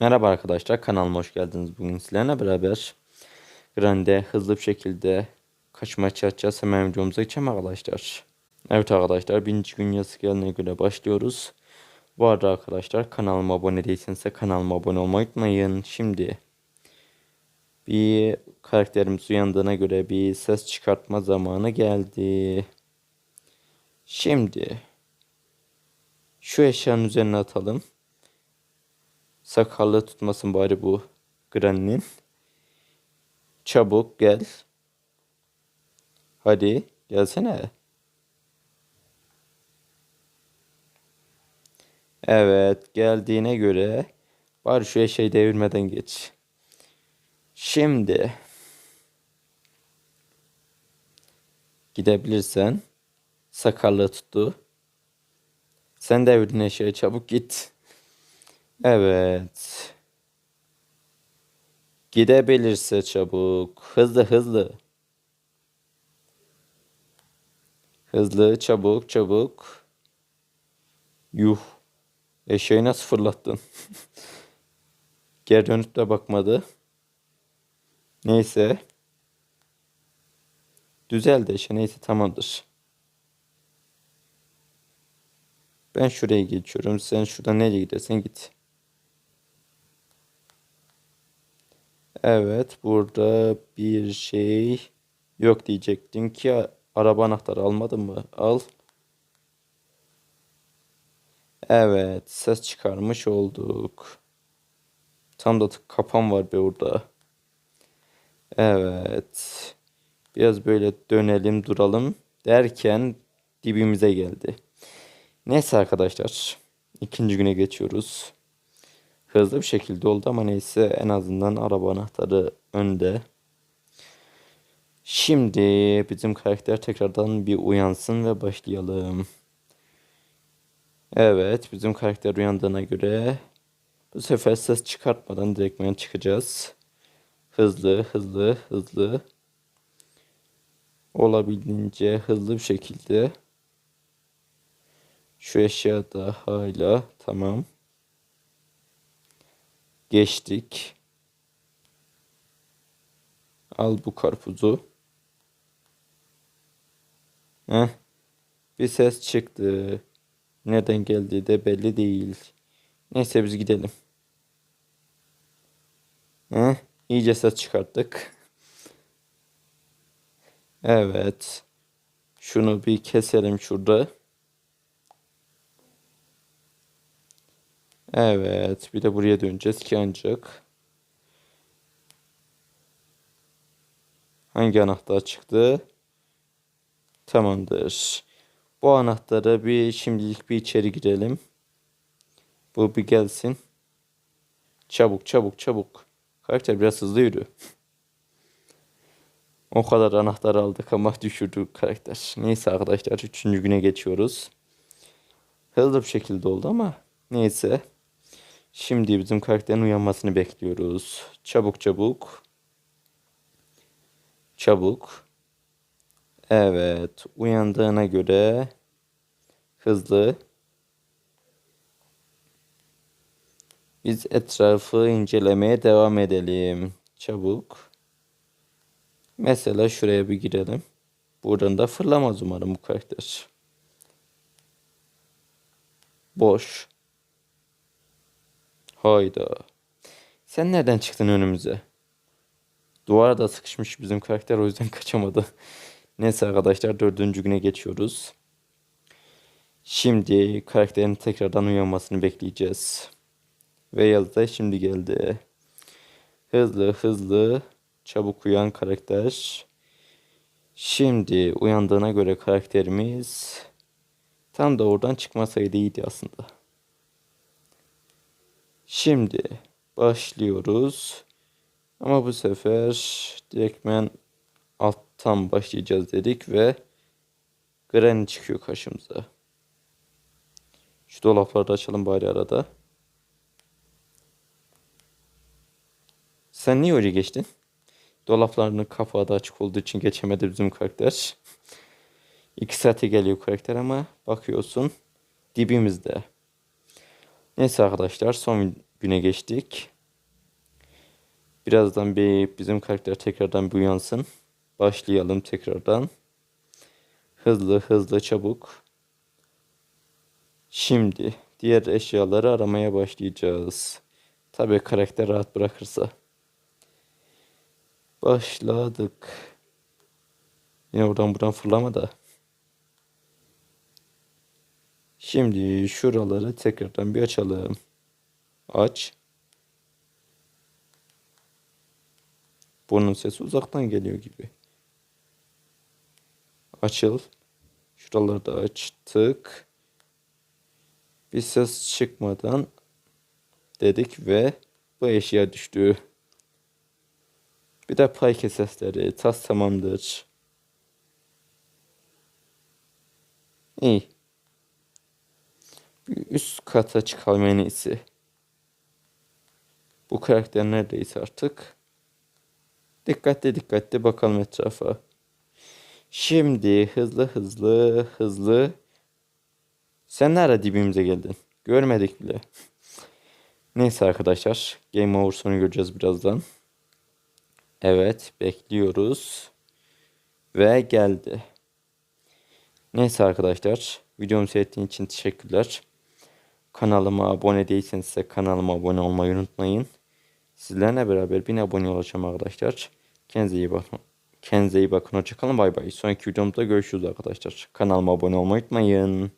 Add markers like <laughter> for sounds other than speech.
Merhaba arkadaşlar kanalıma hoş geldiniz. Bugün sizlerle beraber Grande hızlı bir şekilde kaçmaya çalışacağız. Hemen videomuza geçelim arkadaşlar. Evet arkadaşlar birinci gün yazı gelene göre başlıyoruz. Bu arada arkadaşlar kanalıma abone değilseniz de kanalıma abone olmayı unutmayın. Şimdi bir karakterimiz uyandığına göre bir ses çıkartma zamanı geldi. Şimdi şu eşyanın üzerine atalım. Sakallı tutmasın bari bu Granny'nin. Çabuk gel. Hadi gelsene. Evet geldiğine göre bari şu eşeği devirmeden geç. Şimdi gidebilirsen sakallı tuttu. Sen devirdin eşeği çabuk git. Evet. Gidebilirse çabuk. Hızlı hızlı. Hızlı çabuk çabuk. Yuh. Eşeği nasıl fırlattın? <laughs> Geri dönüp de bakmadı. Neyse. Düzeldi eşe neyse tamamdır. Ben şuraya geçiyorum. Sen şuradan nereye gidersen git. Evet, burada bir şey yok diyecektim ki araba anahtarı almadın mı? Al. Evet, ses çıkarmış olduk. Tam da kapan var be orada. Evet. Biraz böyle dönelim, duralım derken dibimize geldi. Neyse arkadaşlar. ikinci güne geçiyoruz. Hızlı bir şekilde oldu ama neyse en azından araba anahtarı önde. Şimdi bizim karakter tekrardan bir uyansın ve başlayalım. Evet bizim karakter uyandığına göre bu sefer ses çıkartmadan direktmen çıkacağız. Hızlı hızlı hızlı olabildiğince hızlı bir şekilde şu eşya da hala tamam. Geçtik. Al bu karpuzu. Heh. Bir ses çıktı. Nereden geldiği de belli değil. Neyse biz gidelim. Heh. İyice ses çıkarttık. Evet. Şunu bir keselim şurada. Evet. Bir de buraya döneceğiz ki ancak. Hangi anahtar çıktı? Tamamdır. Bu anahtarı bir şimdilik bir içeri girelim. Bu bir gelsin. Çabuk çabuk çabuk. Karakter biraz hızlı yürü. O kadar anahtar aldık ama düşürdü karakter. Neyse arkadaşlar üçüncü güne geçiyoruz. Hızlı bir şekilde oldu ama neyse. Şimdi bizim karakterin uyanmasını bekliyoruz. Çabuk çabuk. Çabuk. Evet. Uyandığına göre hızlı. Biz etrafı incelemeye devam edelim. Çabuk. Mesela şuraya bir girelim. Buradan da fırlamaz umarım bu karakter. Boş. Hayda. Sen nereden çıktın önümüze? Duvara da sıkışmış bizim karakter o yüzden <laughs> kaçamadı. Neyse arkadaşlar dördüncü güne geçiyoruz. Şimdi karakterin tekrardan uyanmasını bekleyeceğiz. Ve yazda şimdi geldi. Hızlı hızlı çabuk uyan karakter. Şimdi uyandığına göre karakterimiz tam da oradan çıkmasaydı iyiydi aslında. Şimdi başlıyoruz. Ama bu sefer direktmen alttan başlayacağız dedik ve Granny çıkıyor karşımıza. Şu dolapları da açalım bari arada. Sen niye öyle geçtin? Dolaplarının kapağı da açık olduğu için geçemedi bizim karakter. <laughs> İki saate geliyor karakter ama bakıyorsun dibimizde. Neyse arkadaşlar son güne geçtik. Birazdan bir bizim karakter tekrardan bir uyansın. Başlayalım tekrardan. Hızlı hızlı çabuk. Şimdi diğer eşyaları aramaya başlayacağız. Tabii karakter rahat bırakırsa. Başladık. Yine buradan buradan fırlama da. Şimdi şuraları tekrardan bir açalım. Aç. Bunun sesi uzaktan geliyor gibi. Açıl. Şuraları da açtık. Bir ses çıkmadan dedik ve bu eşya düştü. Bir de pay sesleri. Tas tamamdır. İyi. Üst kata çıkalım en iyisi. Bu karakter neredeyse artık. Dikkatli dikkatli bakalım etrafa. Şimdi hızlı hızlı hızlı. Sen nerede dibimize geldin? Görmedik bile. Neyse arkadaşlar. Game over sonu göreceğiz birazdan. Evet bekliyoruz. Ve geldi. Neyse arkadaşlar. Videomu seyrettiğiniz için teşekkürler. Kanalıma abone değilseniz ise kanalıma abone olmayı unutmayın. Sizlerle beraber 1000 abone olacağım arkadaşlar. Kendinize iyi bakın. Kendinize iyi bakın. Hoşçakalın. Bay bay. Sonraki videomda görüşürüz arkadaşlar. Kanalıma abone olmayı unutmayın.